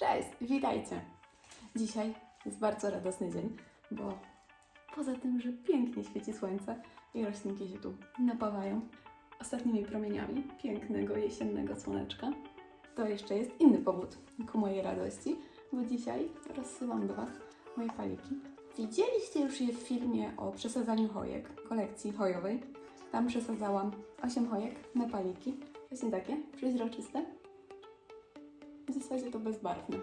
Cześć, witajcie! Dzisiaj jest bardzo radosny dzień, bo poza tym, że pięknie świeci słońce i roślinki się tu napawają ostatnimi promieniami pięknego jesiennego słoneczka, to jeszcze jest inny powód ku mojej radości, bo dzisiaj rozsyłam do Was moje paliki. Widzieliście już je w filmie o przesadzaniu hojek, kolekcji hojowej. Tam przesadzałam 8 hojek na paliki, właśnie takie, przeźroczyste. W zasadzie to bezbarwne.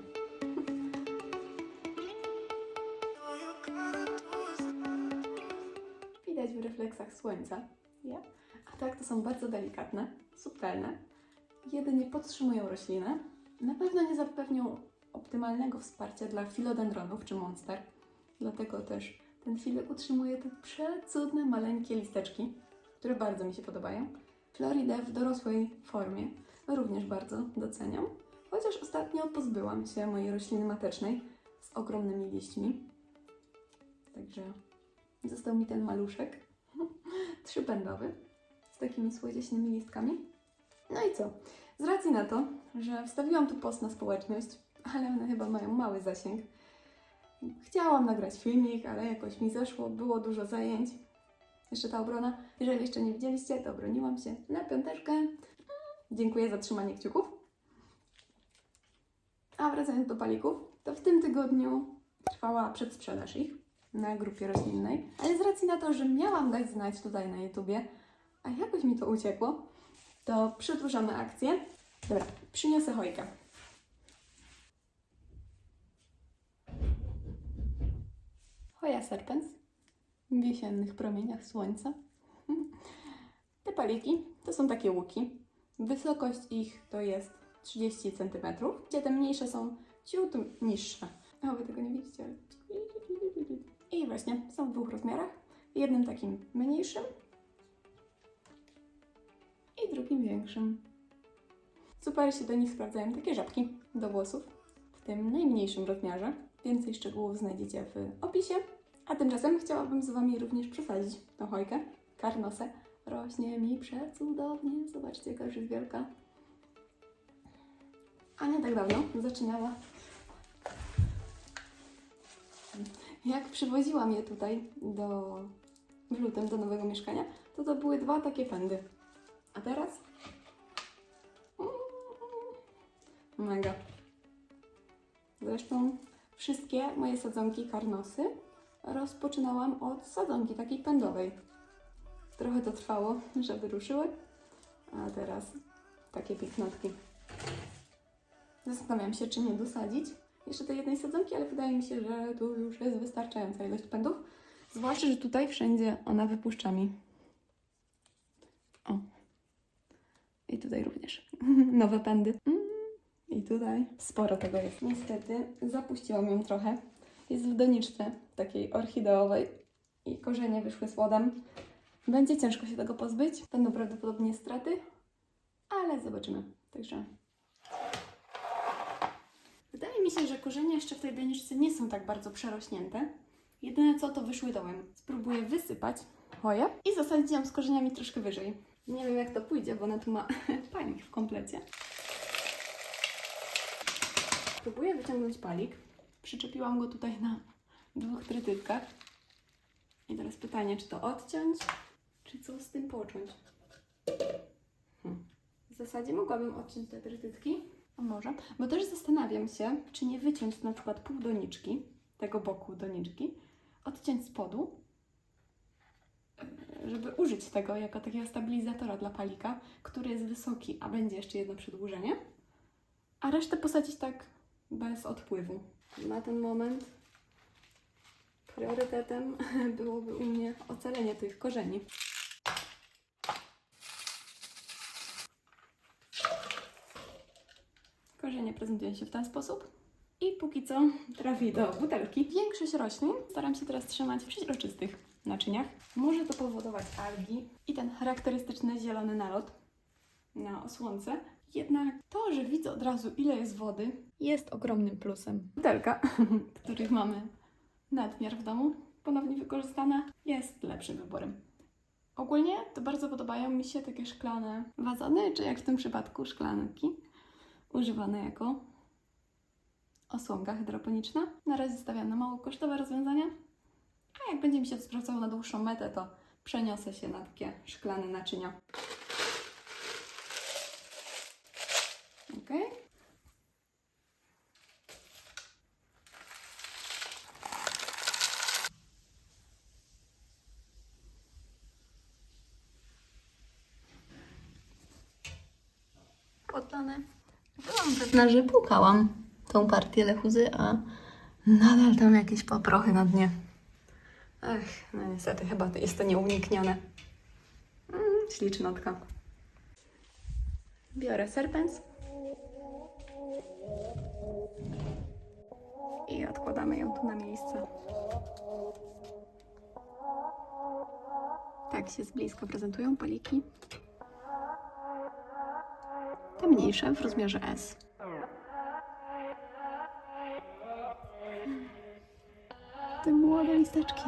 Widać w refleksach słońca, ja? A tak to są bardzo delikatne, subtelne. Jedynie podtrzymują roślinę. Na pewno nie zapewnią optymalnego wsparcia dla filodendronów czy monster. Dlatego też ten filek utrzymuje te przecudne, maleńkie listeczki, które bardzo mi się podobają. Floridę w dorosłej formie również bardzo doceniam. Chociaż ostatnio pozbyłam się mojej rośliny matecznej z ogromnymi liśćmi. Także został mi ten maluszek, trzypędowy, z takimi słodziesznymi listkami. No i co? Z racji na to, że wstawiłam tu post na społeczność, ale one chyba mają mały zasięg, chciałam nagrać filmik, ale jakoś mi zeszło, było dużo zajęć. Jeszcze ta obrona. Jeżeli jeszcze nie widzieliście, to obroniłam się na piąteczkę. Dziękuję za trzymanie kciuków. A wracając do palików, to w tym tygodniu trwała przedsprzedaż ich na grupie roślinnej, ale z racji na to, że miałam dać znać tutaj na YouTubie, a jakoś mi to uciekło, to przedłużamy akcję. Dobra, przyniosę hojkę. Hoja serpens w jesiennych promieniach słońca. Te paliki to są takie łuki. Wysokość ich to jest 30 cm, gdzie te mniejsze są ciut niższe. O, wy tego nie widzicie. I właśnie, są w dwóch rozmiarach. Jednym takim mniejszym i drugim większym. Super się do nich sprawdzają takie żabki do włosów w tym najmniejszym rozmiarze. Więcej szczegółów znajdziecie w opisie. A tymczasem chciałabym z Wami również przesadzić tą hojkę. Karnosę rośnie mi przecudownie. Zobaczcie, jaka już jest wielka. A nie tak dawno zaczynała. Jak przywoziłam je tutaj do, w lutym do nowego mieszkania, to to były dwa takie pędy. A teraz? Mega. Zresztą wszystkie moje sadzonki karnosy rozpoczynałam od sadzonki takiej pędowej. Trochę to trwało, żeby ruszyły, a teraz takie pięknotki. Zastanawiam się, czy nie dosadzić jeszcze tej jednej sadzonki, ale wydaje mi się, że tu już jest wystarczająca ilość pędów. Zwłaszcza, że tutaj wszędzie ona wypuszcza mi. O. I tutaj również. Nowe pędy. Mm. I tutaj sporo tego jest. Niestety zapuściłam ją trochę. Jest w doniczce takiej orchideowej i korzenie wyszły słodem. Będzie ciężko się tego pozbyć. Będą prawdopodobnie straty, ale zobaczymy. Także Wydaje mi się, że korzenie jeszcze w tej doniczce nie są tak bardzo przerośnięte. Jedyne co to wyszły dołem. Spróbuję wysypać choję i zasadzić ją z korzeniami troszkę wyżej. Nie wiem jak to pójdzie, bo ona tu ma panik w komplecie. Próbuję wyciągnąć palik. Przyczepiłam go tutaj na dwóch trytytkach. I teraz pytanie, czy to odciąć, czy co z tym począć? Hmm. W zasadzie mogłabym odciąć te trytytki, a może? Bo też zastanawiam się, czy nie wyciąć na przykład pół doniczki, tego boku doniczki, odciąć spodu, e, żeby użyć tego jako takiego stabilizatora dla palika, który jest wysoki, a będzie jeszcze jedno przedłużenie, a resztę posadzić tak bez odpływu. Na ten moment priorytetem byłoby u mnie ocalenie tych korzeni. Korzenie prezentują się w ten sposób. I póki co trafi do butelki. Większość roślin staram się teraz trzymać w przeźroczystych naczyniach. Może to powodować algi i ten charakterystyczny zielony nalot na osłonce. Jednak to, że widzę od razu ile jest wody, jest ogromnym plusem. Butelka, których mamy nadmiar w domu, ponownie wykorzystana, jest lepszym wyborem. Ogólnie to bardzo podobają mi się takie szklane wazony, czy jak w tym przypadku szklanki, używane jako osłonka hydroponiczna. Na razie stawiam na mało kosztowe rozwiązania, a jak będzie mi się to sprawdzało na dłuższą metę, to przeniosę się na takie szklane naczynia. Ok. Podlane. Pewna, że płukałam tą partię lechuzy, a nadal tam jakieś paprochy na dnie. Ech, no niestety chyba jest to nieuniknione. Mm, ślicznotka. Biorę serpens. I odkładamy ją tu na miejsce. Tak się z bliska prezentują paliki. Te mniejsze w rozmiarze S. Młode listeczki.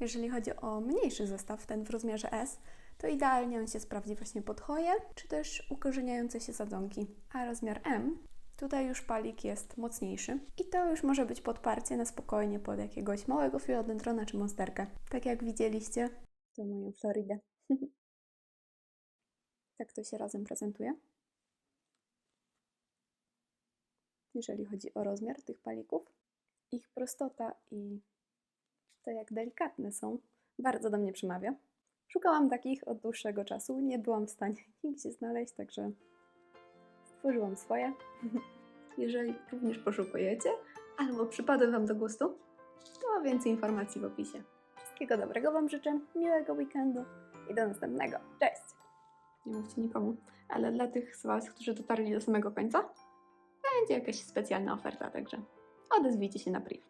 Jeżeli chodzi o mniejszy zestaw, ten w rozmiarze S, to idealnie on się sprawdzi właśnie pod choje, czy też ukorzeniające się sadzonki. A rozmiar M, tutaj już palik jest mocniejszy i to już może być podparcie na spokojnie pod jakiegoś małego filodendrona czy monsterkę. Tak jak widzieliście, to moją Floridę. tak to się razem prezentuje. Jeżeli chodzi o rozmiar tych palików, ich prostota i to jak delikatne są, bardzo do mnie przemawia. Szukałam takich od dłuższego czasu, nie byłam w stanie nigdzie znaleźć, także stworzyłam swoje. Jeżeli również poszukujecie, albo przypadły Wam do gustu, to więcej informacji w opisie. Wszystkiego dobrego Wam życzę, miłego weekendu i do następnego. Cześć! Nie mówcie nikomu, ale dla tych z Was, którzy dotarli do samego końca, będzie jakaś specjalna oferta, także odezwijcie się na priv.